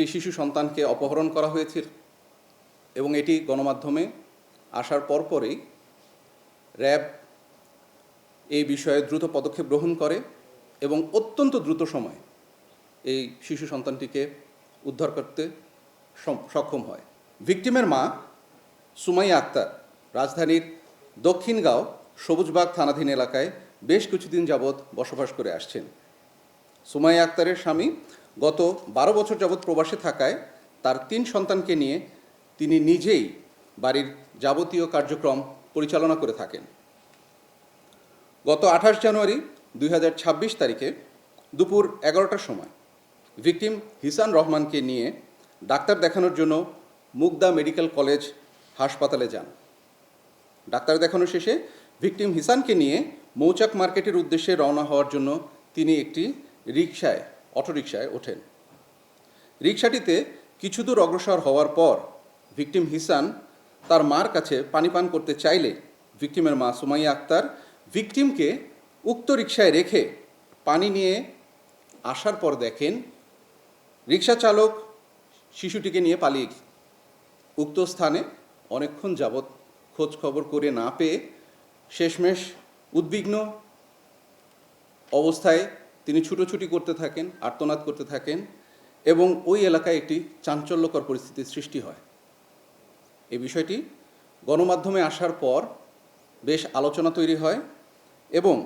একটি শিশু সন্তানকে অপহরণ করা হয়েছিল এবং এটি গণমাধ্যমে আসার পরপরই র্যাব এই বিষয়ে দ্রুত পদক্ষেপ গ্রহণ করে এবং অত্যন্ত দ্রুত সময়ে এই শিশু সন্তানটিকে উদ্ধার করতে সক্ষম হয়। ভিকটিমের মা সুমাইয়া আক্তার রাজধানীর দক্ষিণগাঁও সবুজবাগ থানাধীন এলাকায় বেশ কিছুদিন যাবৎ বসবাস করে আসছেন। সুমাইয়া আক্তারের স্বামী গত বারো বছর যাবৎ প্রবাসে থাকায় তার তিন সন্তানকে নিয়ে তিনি নিজেই বাড়ির যাবতীয় কার্যক্রম পরিচালনা করে থাকেন। গত আঠাশ জানুয়ারি দুই হাজার ছাব্বিশ তারিখে দুপুর এগারোটার সময় ভিকটিম হিসান রহমানকে নিয়ে ডাক্তার দেখানোর জন্য মুগদা মেডিকেল কলেজ হাসপাতালে যান। ডাক্তার দেখানো শেষে ভিকটিম হিসানকে নিয়ে মৌচাক মার্কেটের উদ্দেশ্যে রওনা হওয়ার জন্য তিনি একটি রিকশায় অটোরিকশায় ওঠেন রিকশাটিতে কিছু দূর অগ্রসর হওয়ার পর ভিকটিম হিসান তার মার কাছে পানি পান করতে চাইলে ভিকটিমের মা সুমাইয়া আক্তার ভিকটিমকে উক্ত রিকশায় রেখে পানি নিয়ে আসার পর দেখেন রিকশা চালক শিশুটিকে নিয়ে পালিয়ে। উক্ত স্থানে অনেকক্ষণ যাবৎ খোঁজ খবর করে না পেয়ে শেষমেশ উদ্বিগ্ন অবস্থায় তিনি ছুটোছুটি করতে থাকেন, আর্তনাদ করতে থাকেন এবং ওই এলাকায় একটি চাঞ্চল্যকর পরিস্থিতির সৃষ্টি হয়। এই বিষয়টি গণমাধ্যমে আসার পর বেশ আলোচনা তৈরি হয় এবং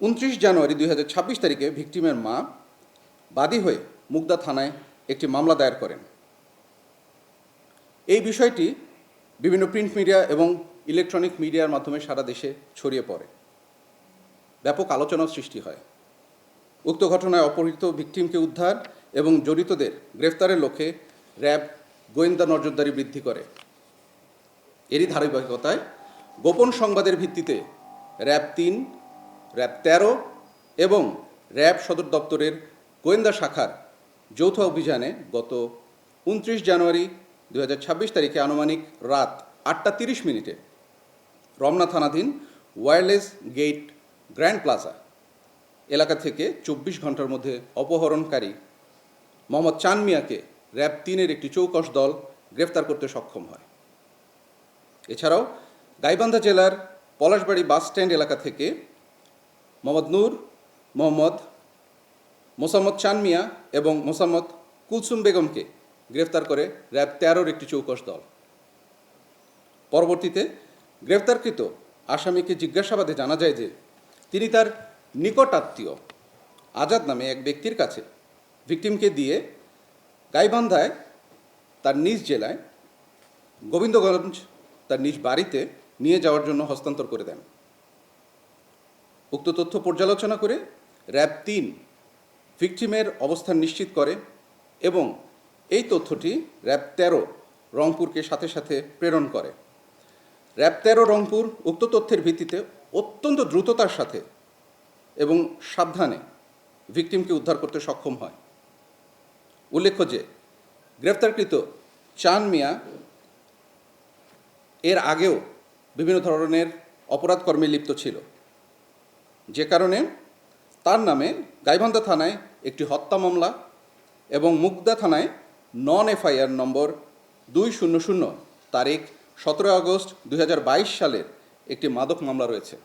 উনত্রিশ জানুয়ারি দুই হাজার ছাব্বিশ তারিখে ভিকটিমের মা বাদী হয়ে মুগদা থানায় একটি মামলা দায়ের করেন। এই বিষয়টি বিভিন্ন প্রিন্ট মিডিয়া এবং ইলেকট্রনিক মিডিয়ার মাধ্যমে সারা দেশে ছড়িয়ে পড়ে। ব্যাপক আলোচনার সৃষ্টি হয়। উক্ত ঘটনায় অপহৃত ভিকটিমকে উদ্ধার এবং জড়িতদের গ্রেফতারের লক্ষ্যে র্যাব গোয়েন্দা নজরদারি বৃদ্ধি করে। এরই ধারাবাহিকতায় গোপন সংবাদের ভিত্তিতে র্যাব তিন, র্যাব তেরো এবং র্যাব সদর দপ্তরের গোয়েন্দা শাখার যৌথ অভিযানে গত উনত্রিশ জানুয়ারি দু হাজার ছাব্বিশ তারিখে আনুমানিক রাত আটটা তিরিশ মিনিটে রমনা থানাধীন ওয়্যারলেস গেট গ্র্যান্ড প্লাজা এলাকা থেকে চব্বিশ ঘণ্টার মধ্যে অপহরণকারী মোহাম্মদ চান মিয়াকে র্যাব তিনের একটি চৌকস দল গ্রেফতার করতে সক্ষম হয়। এছাড়াও গাইবান্ধা জেলার পলাশবাড়ি বাস স্ট্যান্ড এলাকা থেকে মোহাম্মদ নূর, মোহাম্মদ মোসাম্মদ চান মিয়া এবং মোসাম্মদ কুলসুম বেগমকে গ্রেফতার করে র্যাব তেরোর একটি চৌকস দল। পরবর্তীতে গ্রেফতারকৃত আসামিকে জিজ্ঞাসাবাদে জানা যায় যে তিনি তার নিকট আত্মীয় আজাদ নামে এক ব্যক্তির কাছে ভিকটিমকে দিয়ে গাইবান্ধায় তার নিজ জেলায় গোবিন্দগঞ্জ তার নিজ বাড়িতে নিয়ে যাওয়ার জন্য হস্তান্তর করে দেন। উক্ত তথ্য পর্যালোচনা করে র্যাব তিন ভিকটিমের অবস্থান নিশ্চিত করে এবং এই তথ্যটি র্যাব তেরো রংপুরকে সাথে সাথে প্রেরণ করে। র্যাব তেরো রংপুর উক্ত তথ্যের ভিত্তিতে অত্যন্ত দ্রুততার সাথে এবং সাবধানে ভিকটিমকে উদ্ধার করতে সক্ষম হয়। উল্লেখ্য যে, গ্রেফতারকৃত চান মিয়া এর আগেও বিভিন্ন ধরনের অপরাধ কর্মে লিপ্ত ছিল। যে কারণে তার নামে গাইবান্ধা থানায় একটি হত্যা মামলা এবং মুগদা থানায় নন এফআইআর নম্বর দুই শূন্য শূন্য তারিখ সতেরো আগস্ট দু হাজার বাইশ সালের একটি মাদক মামলা রয়েছে।